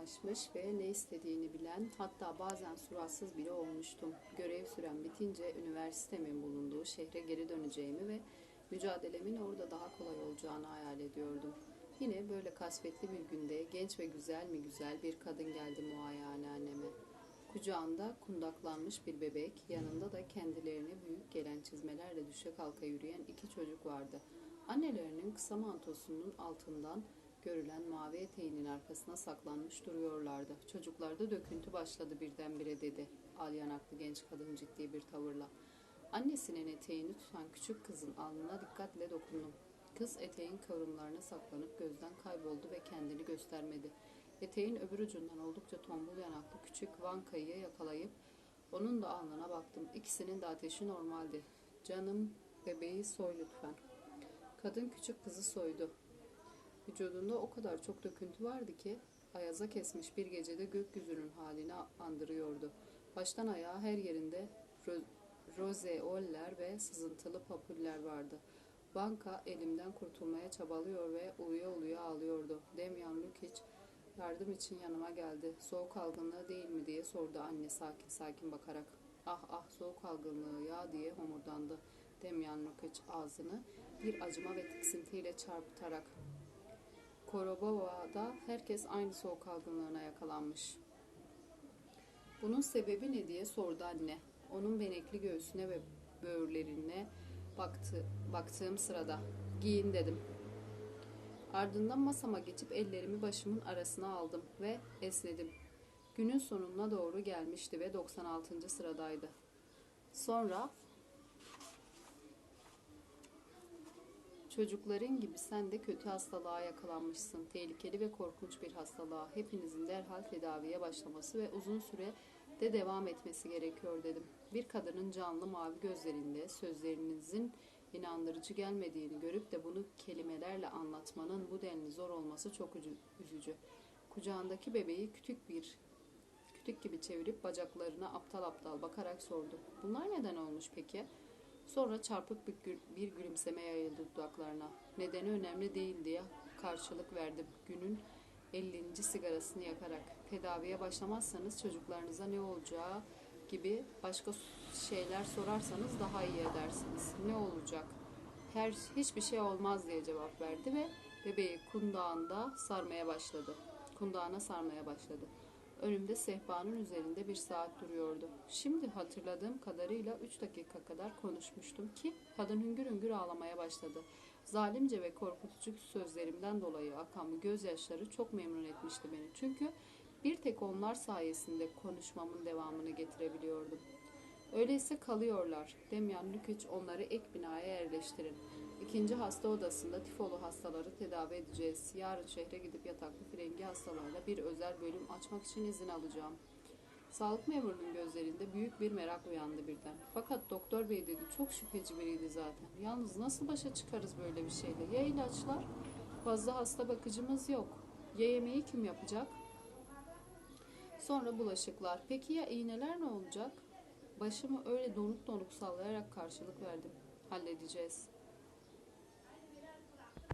olgunlaşmış ve ne istediğini bilen, hatta bazen suratsız biri olmuştum. Görev sürem bitince üniversitemin bulunduğu şehre geri döneceğimi ve mücadelemin orada daha kolay olacağını hayal ediyordum. Yine böyle kasvetli bir günde genç ve güzel mi güzel bir kadın geldi muayenehaneme. Kucağında kundaklanmış bir bebek, yanında da kendilerine büyük gelen çizmelerle düşe kalka yürüyen iki çocuk vardı. Annelerinin kısa mantosunun altından görülen mavi eteğinin arkasına saklanmış duruyorlardı. Çocuklarda döküntü başladı birdenbire dedi. Al yanaklı genç kadın ciddi bir tavırla. Annesinin eteğini tutan küçük kızın alnına dikkatle dokundum. Kız eteğin kıvrımlarına saklanıp gözden kayboldu ve kendini göstermedi. Eteğin öbür ucundan oldukça tombul yanaklı küçük Vanka'yı yakalayıp onun da alnına baktım. İkisinin de ateşi normaldi. Canım bebeği soy lütfen. Kadın küçük kızı soydu. Vücudunda o kadar çok döküntü vardı ki ayaza kesmiş bir gecede gökyüzünün halini andırıyordu. Baştan ayağa her yerinde ro- rozeoller ve sızıntılı papuller vardı. Banka elimden kurtulmaya çabalıyor ve uluya uluya ağlıyordu. Demyan Lukic yardım için yanıma geldi. Soğuk algınlığı değil mi diye sordu anne sakin sakin bakarak. Ah ah soğuk algınlığı ya diye homurdandı. Demyan Lukic ağzını bir acıma ve tiksintiyle çarpıtarak. Korobova'da herkes aynı soğuk algınlığına yakalanmış. Bunun sebebi ne diye sordu anne. Onun benekli göğsüne ve böğürlerine baktı, baktığım sırada. Giyin dedim. Ardından masama geçip ellerimi başımın arasına aldım ve esnedim. Günün sonuna doğru gelmişti ve 96. sıradaydı. Sonra Çocukların gibi sen de kötü hastalığa yakalanmışsın. Tehlikeli ve korkunç bir hastalığa. Hepinizin derhal tedaviye başlaması ve uzun süre de devam etmesi gerekiyor dedim. Bir kadının canlı mavi gözlerinde sözlerinizin inandırıcı gelmediğini görüp de bunu kelimelerle anlatmanın bu denli zor olması çok üzü- üzücü. Kucağındaki bebeği küçük bir kütük gibi çevirip bacaklarına aptal aptal bakarak sordu. Bunlar neden olmuş peki? Sonra çarpık bir, gül- bir gülümseme yayıldı dudaklarına. Nedeni önemli değil diye karşılık verdim. Günün 50. sigarasını yakarak. Tedaviye başlamazsanız çocuklarınıza ne olacağı gibi başka şeyler sorarsanız daha iyi edersiniz. Ne olacak? Her hiçbir şey olmaz diye cevap verdi ve bebeği kundağında sarmaya başladı. Kundağına sarmaya başladı. Önümde sehpanın üzerinde bir saat duruyordu. Şimdi hatırladığım kadarıyla 3 dakika kadar konuşmuştum ki kadın hüngür hüngür ağlamaya başladı. Zalimce ve korkutucu sözlerimden dolayı akan bu gözyaşları çok memnun etmişti beni. Çünkü bir tek onlar sayesinde konuşmamın devamını getirebiliyordum. Öyleyse kalıyorlar. Demyan Lükiç onları ek binaya yerleştirin. İkinci hasta odasında tifolu hastaları tedavi edeceğiz. Yarın şehre gidip yataklı frengi hastalarla bir özel bölüm açmak için izin alacağım. Sağlık memurunun gözlerinde büyük bir merak uyandı birden. Fakat doktor bey dedi çok şüpheci biriydi zaten. Yalnız nasıl başa çıkarız böyle bir şeyle? Ya ilaçlar? Fazla hasta bakıcımız yok. Ya yemeği kim yapacak? Sonra bulaşıklar. Peki ya iğneler ne olacak? Başımı öyle donuk donuk sallayarak karşılık verdim. Halledeceğiz.